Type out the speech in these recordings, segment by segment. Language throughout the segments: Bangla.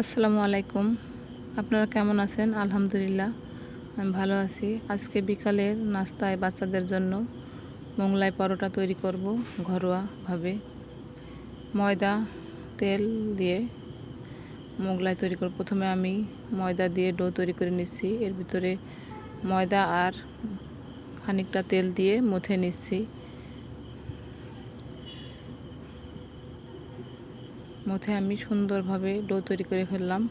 আসসালামু আলাইকুম। আপনারা কেমন আছেন? আলহামদুলিল্লাহ, আমি ভালো আছি। আজকে বিকালের নাস্তায় বাচ্চাদের জন্য মোংলাই পরোটা তৈরি করব ঘরোয়াভাবে। ময়দা, তেল দিয়ে মোগলাই তৈরি করব। প্রথমে আমি ময়দা দিয়ে ডো তৈরি করে নিচ্ছি। এর ভিতরে ময়দা আর খানিকটা তেল দিয়ে মুথে নিচ্ছি। মধ্যে আমি সুন্দরভাবে ডো তৈরি করে ফেললাম।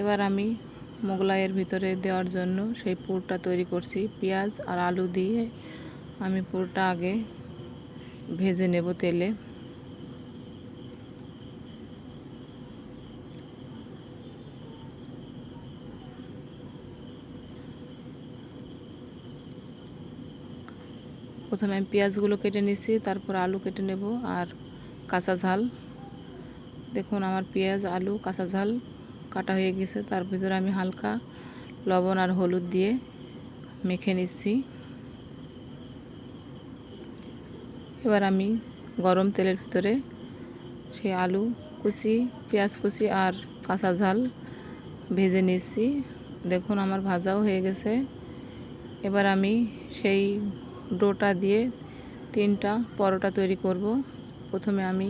এবার আমি মোগলাইয়ের ভিতরে দেওয়ার জন্য সেই পুরটা তৈরি করছি। পেঁয়াজ আর আলু দিয়ে আমি পুরটা আগে ভেজে নেব তেলে। প্রথমে আমি পেঁয়াজগুলো কেটে নিছি, তারপর আলু কেটে নেব আর কাঁচা ঝাল। দেখুন আমার পেঁয়াজ, আলু, কাঁচা ঝাল কাটা হয়ে গেছে। তার ভিতরে আমি হালকা লবণ আর হলুদ দিয়ে মেখে নিচ্ছি। এবার আমি গরম তেলের ভিতরে সেই আলু কুচি, পেঁয়াজ কুচি আর কাঁচা ঝাল ভেজে নিচ্ছি। দেখুন আমার ভাজাও হয়ে গেছে। এবার আমি সেই ডোটা দিয়ে তিনটা পরোটা তৈরি করব। প্রথমে আমি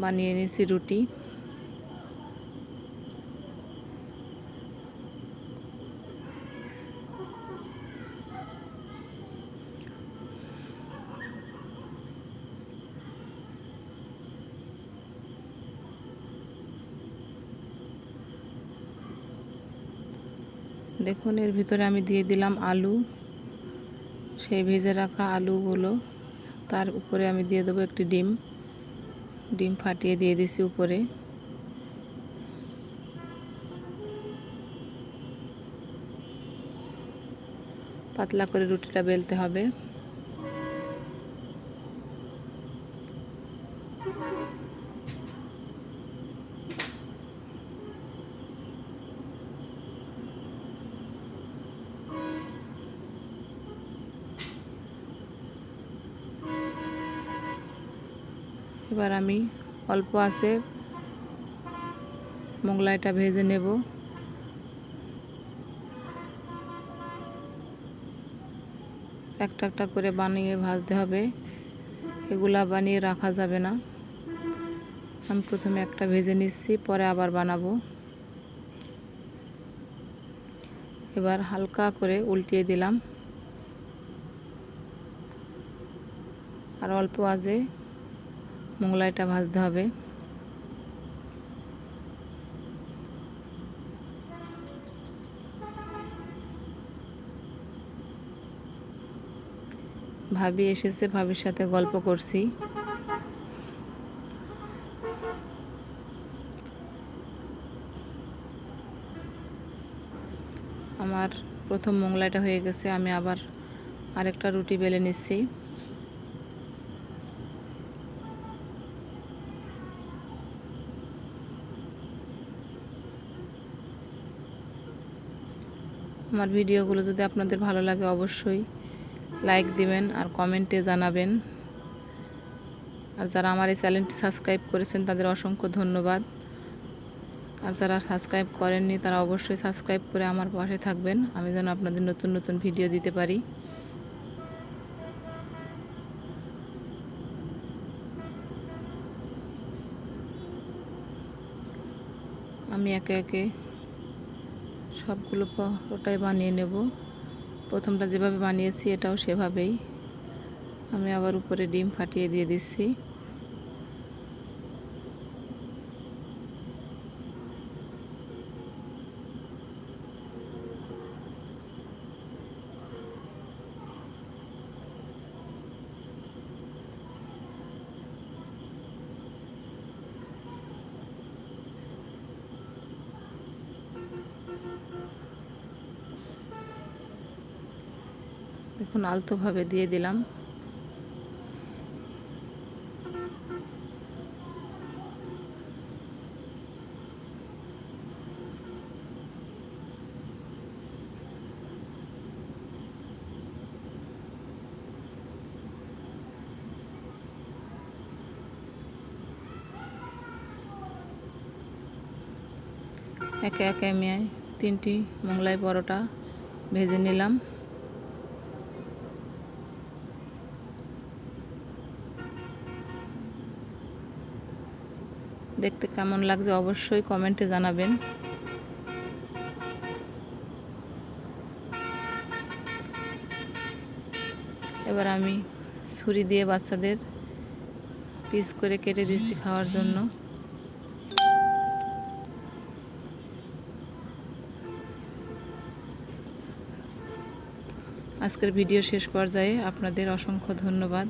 বানিয়ে নিয়েছি রুটি। দেখুন, এর ভিতরে আমি দিয়ে দিলাম আলু। সেই ভেজে রাখা আলুগুলো, তার উপরে আমি দিয়ে দেবো একটি ডিম। ডিম ফাটিয়ে দিয়ে দিছি উপরে। পাতলা করে রুটিটা বেলতে হবে। এবার আমি অল্প আছে মোগলাইটা ভেজে নেব। একটা একটা করে বানিয়ে ভাজতে হবে। এগুলা বানিয়ে রাখা যাবে না। আমি প্রথমে একটা ভেজে নিচ্ছি, পরে আবার বানাবো। এবার হালকা করে উল্টিয়ে দিলাম। আর অল্প আজে মোগলাইটা ভাজতে হবে। ভাবি এসেছে, ভাবির সাথে গল্প করছি। আমার প্রথম মোংলাইটা হয়ে গেছে, আমি আবার আরেকটা রুটি বেলে নিচ্ছি। আমার ভিডিওগুলো যদি আপনাদের ভালো লাগে অবশ্যই লাইক দিবেন আর কমেন্টে জানাবেন। আর যারা আমার এই চ্যানেলটি সাবস্ক্রাইব করেছেন তাদের অসংখ্য ধন্যবাদ। আর যারা সাবস্ক্রাইব করেননি তারা অবশ্যই সাবস্ক্রাইব করে আমার পাশে থাকবেন। আমি যেন আপনাদের নতুন নতুন ভিডিও দিতে পারি। আমি একে একে সবগুলো ওটাই বানিয়ে নেব। প্রথমটা যেভাবে বানিয়েছি এটাও সেভাবেই। আমি আবার উপরে ডিম ফাটিয়ে দিয়ে দিচ্ছি। দেখুন আলতোভাবে দিয়ে দিলাম। একে একে মেয়ায় তিনটি মোংলাই পরোটা ভেজে নিলাম। দেখতে কেমন লাগছে অবশ্যই কমেন্টে জানাবেন। এবার আমি ছুরি দিয়ে বাচ্চাদের পিস করে কেটে দিচ্ছি খাওয়ার জন্য। আজকের ভিডিও শেষ পর্যায়ে আপনাদের অসংখ্য ধন্যবাদ।